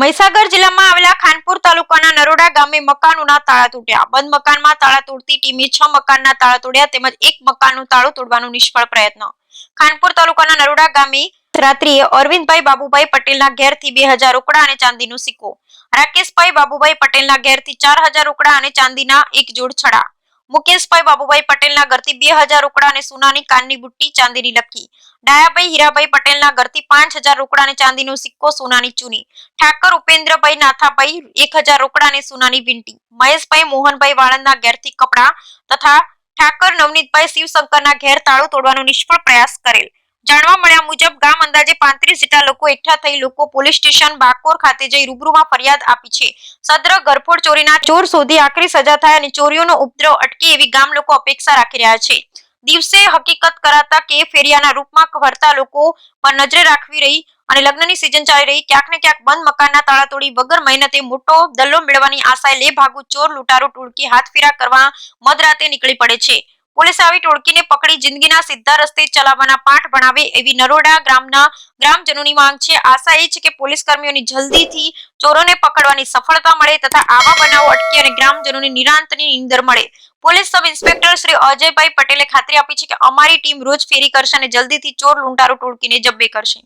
મહીસાગર જિલ્લામાં આવેલા ખાનપુર તાલુકાના નરોડા ગામે મકાનોના તાળા તૂટ્યા. બંધ મકાનમાં તાળા તોડતી ટીમે છ મકાનના તાળા તોડ્યા તેમજ એક મકાનનું તાળું તોડવાનું નિષ્ફળ પ્રયત્ન. ખાનપુર તાલુકાના નરોડા ગામે રાત્રિએ અરવિંદભાઈ બાબુભાઈ પટેલના ઘેરથી બે હજાર રોકડા અને ચાંદીનો સિક્કો. રાકેશભાઈ બાબુભાઈ પટેલના ઘેરથી ચાર હજાર રોકડા અને ચાંદીના એક જોડ છડા. મુકેશભાઈ બાબુભાઈ પટેલના ઘરથી બે હજાર રોકડા અને સોનાની કાનની બુટ્ટી ચાંદીની લકી. ડાયાભાઈ હીરાભાઈ પટેલના ઘરથી પાંચ હજાર રોકડા અને ચાંદીનો સિક્કો સોનાની ચૂની. ઠાકર ઉપેન્દ્રભાઈ નાથાભાઈ એક હજાર રોકડા અને સોનાની વીંટી. મહેશભાઈ મોહનભાઈ વાળંદના ઘેરથી કપડા તથા ઠાકર નવનીતભાઈ શિવશંકરના ઘેર તાળું તોડવાનો નિષ્ફળ પ્રયાસ કરેલ. જાણવા મળ્યા મુજબ ગામ અંદાજે પાંત્રીસ જેટલા લોકો એકઠા થઈ લોકો પોલીસ સ્ટેશન બાકોર ખાતે જઈ રૂબરૂમાં ફરિયાદ આપી છે. સદ્ર ગરફોડ ચોરીના ચોર શોધી આખરી સજા થાય અને ચોરીઓનો ઉપદ્રવ અટકે એવી ગામ લોકો અપેક્ષા રાખી રહ્યા છે. દિવસે હકીકત કરાતા કે ફેરિયાના રૂપમાં ફરતા લોકો પર નજરે રાખવી રહી અને લગ્નની સિઝન ચાલી રહી. ક્યાંક ને ક્યાંક બંધ મકાનના તાળા તોડી વગર મહેનતે મોટો દલ્લો મેળવવાની આશાએ લે ભાગુ ચોર લૂંટારો ટોળકી હાથફેરા કરવા મધરાતે નીકળી પડે છે. પોલીસ આવી ટોળકીને પકડી જિંદગીના સીધા રસ્તે ચલાવવાના પાઠ ભણાવે એવી નરોડા ગ્રામના ગ્રામજનોની માંગ છે. આશા એ છે કે પોલીસ કર્મીઓની જલ્દીથી ચોરોને પકડવાની સફળતા મળે તથા આવા બનાવો અટકે અને ગ્રામજનોને નિરાંતની નીંદર મળે. Police sub inspector Shri Ajaybhai પટેલે ખાતરી આપી છે કે અમારી ટીમ રોજ ફેરી કરશે અને જલ્દીથી ચોર લૂંટારો ટોળકીને જબ્બે કરશે.